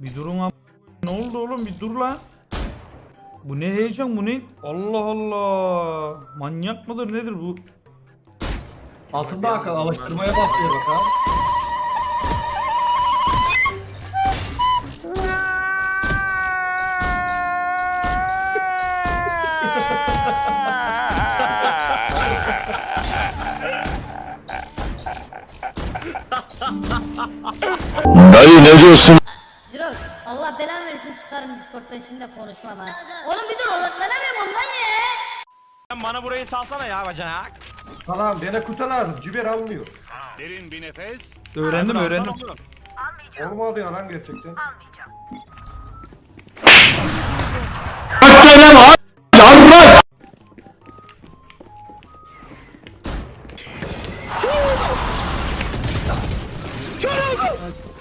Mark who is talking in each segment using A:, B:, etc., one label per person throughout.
A: Bir durun am- Ne oldu oğlum bir dur lan. Bu ne heyecan bu ne? Allah Allah. Manyak mıdır nedir bu?
B: Altında Hakan alıştırmaya başlıyor bak ha.
C: Jirox Allah belanı versin çıkarım Discord'dan şimdi de konuşma lan. Oğlum bir dur odaklanamıyorum ondan ya.
D: Sen bana burayı salsana ya bacanak.
B: Tamam bana kutu lazım. Ciber almıyor.
E: Derin bir nefes.
A: Öğrendim öğrendim.
B: Olmadı ya lan gerçekten.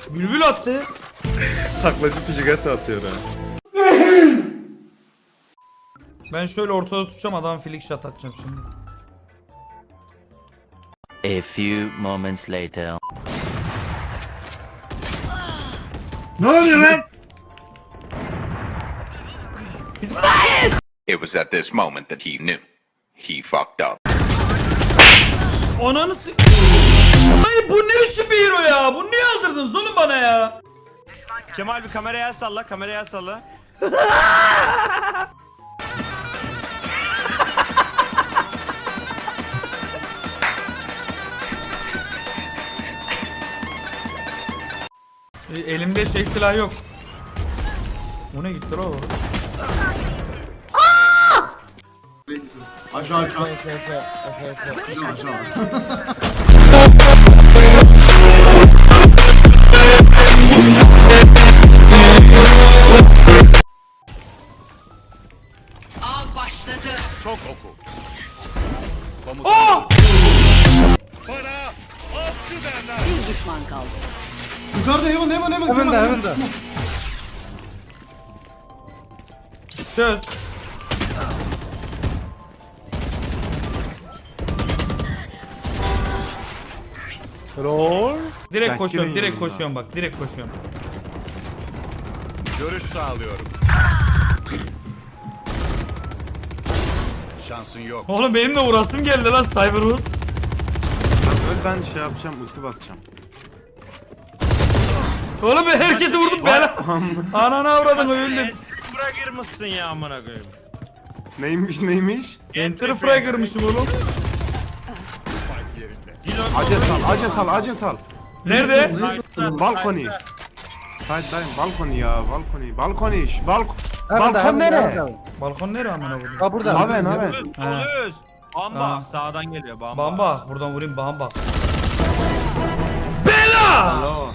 A: Bülbül attı.
F: Taklacı pijigata atıyor ha.
A: Ben şöyle ortada tutacağım adam flick shot atacağım şimdi.
G: A few moments later.
E: It was at this moment that he knew. He fucked up.
A: Ananı s- Ay bu ne biçim bir hero ya? Bunu niye aldırdınız oğlum bana ya?
D: Kemal bir kameraya el salla, kameraya el salla.
A: E, elimde şey silah yok. Bu ne gitti lan o?
H: Aşağı aşağı. Aşağı aşağı.
E: derler.
H: Yukarıda hemen hemen hemen. Hemen de hemen de.
A: Söz. Direkt koşuyorum, direkt koşuyorum bak, direkt koşuyorum.
E: Görüş sağlıyorum. Şansın yok.
A: Oğlum benim de vurasım geldi lan Cyberus.
F: Öl ben şey yapacağım ulti basacağım.
A: Oğlum ben herkesi vurdum ben. Ananı avradın öldüm.
D: Buraya girmişsin ya amına koyayım.
F: Neymiş neymiş?
A: Enter oğlum.
E: Fight yerinde.
D: Dilon
F: Acı sal acı sal acı sal.
A: Nerede?
F: Balkoni. Sideline balkoni ya balkoni. Balkoni iş balk. Balkon nere?
A: Balkon nere amına koyayım?
H: Ha burada.
F: Haven haven.
D: Soluz. Bamba sağdan geliyor bamba.
A: Bamba, buradan vurayım bamba.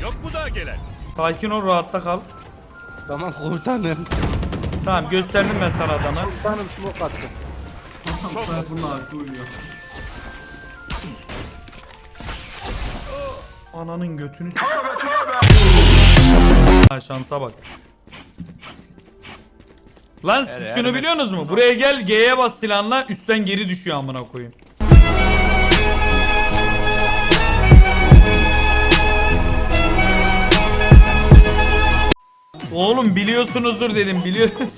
E: Yok mu daha gelen?
A: Sakin ol, rahatta kal.
H: Tamam komutanım.
A: Tamam gösterdim ben sana adamı.
H: Komutanım smoke attı. Çok bununla harika oynuyor.
A: Ananın götünü s- Ha, şansa bak. Lan siz
D: Evet,
A: şunu
D: evet.
A: biliyorsunuz mu? Buraya gel G'ye bas silahla üstten geri düşüyor amına koyayım. Oğlum biliyorsunuzdur dedim biliyorsunuz.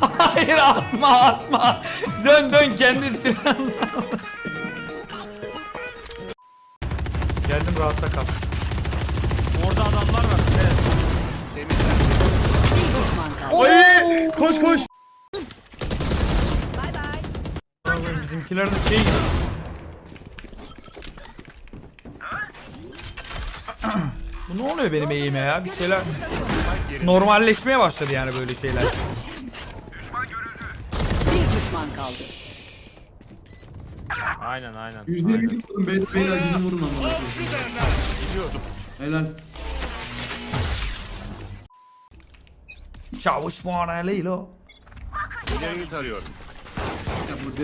A: Hayır atma atma. Dön dön kendi silahını. Geldim rahatta kal.
D: Orada adamlar var. Evet.
F: Ay koş koş.
A: Oğlum Bizimkiler de şey. Bu ne oluyor benim eğime ya? Bir şeyler normalleşmeye başladı yani böyle şeyler.
D: Aynen aynen.
H: Yüzde
D: aynen.
H: bir vurun beyler, beyler gidin vurun ama. Helal.
A: Çavuş muana Leylo.
E: İleriyi tarıyorum.
H: Ya bu de.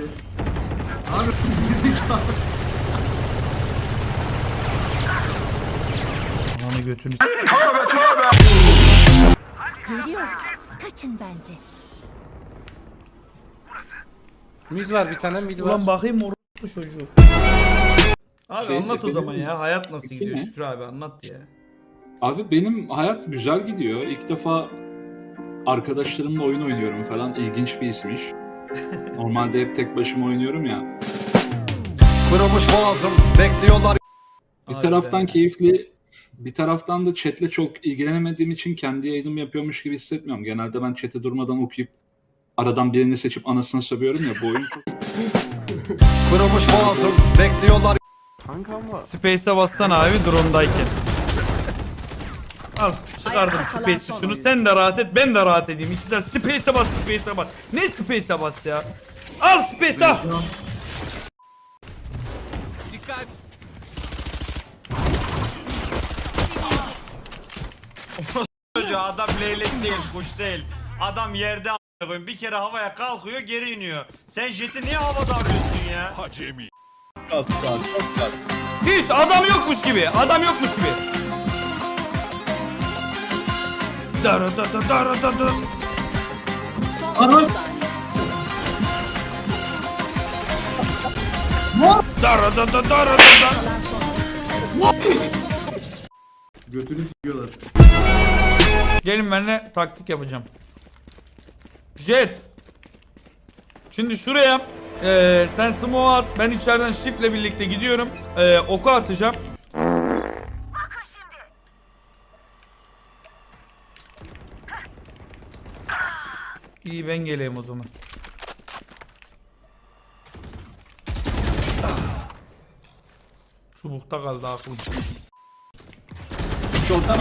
H: Abi
A: Ananı götünü
C: Geliyor. Kaçın bence.
I: Mid var bir tane mid var.
A: Ulan bakayım orospu çocuğu. Abi anlat o zaman ya. Hayat nasıl gidiyor Şükrü abi anlat ya.
J: Abi benim hayat güzel gidiyor. İlk defa arkadaşlarımla oyun oynuyorum falan. İlginç bir ismiş. Normalde hep tek başıma oynuyorum ya.
H: Kırılmış boğazım bekliyorlar
J: Bir
A: Hadi
J: taraftan keyifli, bir taraftan da chatle çok ilgilenemediğim için kendi yayınımı yapıyormuş gibi hissetmiyorum. Genelde ben chat'e durmadan okuyup aradan birini seçip anasını sövüyorum ya bu oyun çok
H: Kırılmış boğazım bekliyorlar
F: Kanka ama
A: Space'e bassana abi drone'dayken. Al çıkardım Space'i şunu sen de rahat et ben de rahat edeyim. İkizler Space'e bas Space'e bas. Ne Space'e bas ya? Al Space
D: Çocuğu adam leylek değil, kuş değil. Adam yerde a**ına koyayım. bir kere havaya kalkıyor geri iniyor. Sen jeti niye havada arıyorsun ya?
A: Hiç adam yokmuş gibi. Adam yokmuş gibi. Dara da da dara da da.
B: Ana
A: Dara da da dara da da.
H: Götünü sikiyorlar
A: Gelin benimle taktik yapacağım. Jet. Şimdi şuraya eee sen smoke at. Ben içeriden shift'le birlikte gidiyorum. Eee oku atacağım. İyi ben geleyim o zaman. Çubukta kaldı aklım.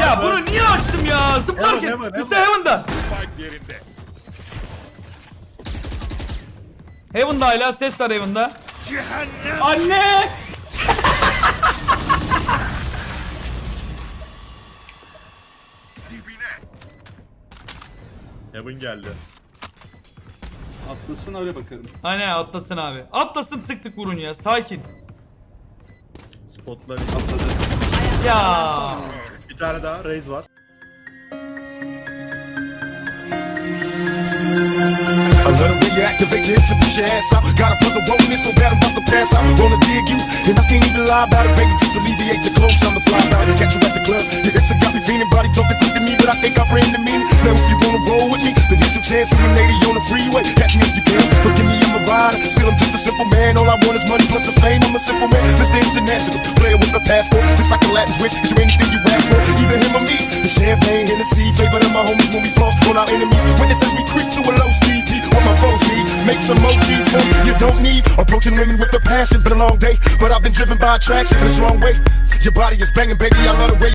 A: Ya bunu niye açtım ya? Zıplarken. Üstte Heaven'da. Heaven'da hala ses var Heaven'da. Anne!
D: Heaven geldi.
J: atlasın öyle bakarım.
A: Aynen atlasın abi. Atlasın tık tık vurun ya. Sakin.
D: Spotları
J: Atladı.
A: Ya.
D: Tane daha Raze var.
H: A little reactivate your hips and push your ass out. Gotta put the roll in so bad I'm about to pass out. Wanna dig you, and I can't even lie about it, baby. Just alleviate your clothes, I'm the fly now. Got you at the club, your hips have got me feeling. Body talking quick to me, but I think I ran the meaning. Now if you wanna roll with me, then here's your chance from a lady on the freeway. Catch me if you can, but give me I'm a rider. Still I'm just a simple man. All I want is money plus the fame. I'm a simple man, Mr. International, player with a passport, just like a Latin switch. Get you champagne, Hennessy, favorite of my homies when we floss on our enemies. Witnesses we creep to a low speed, beat what my foes need. Make some emojis for you don't need. Approaching women with a passion, been a long day, but I've been driven by attraction in a strong way. Your body is banging, baby. I love the way.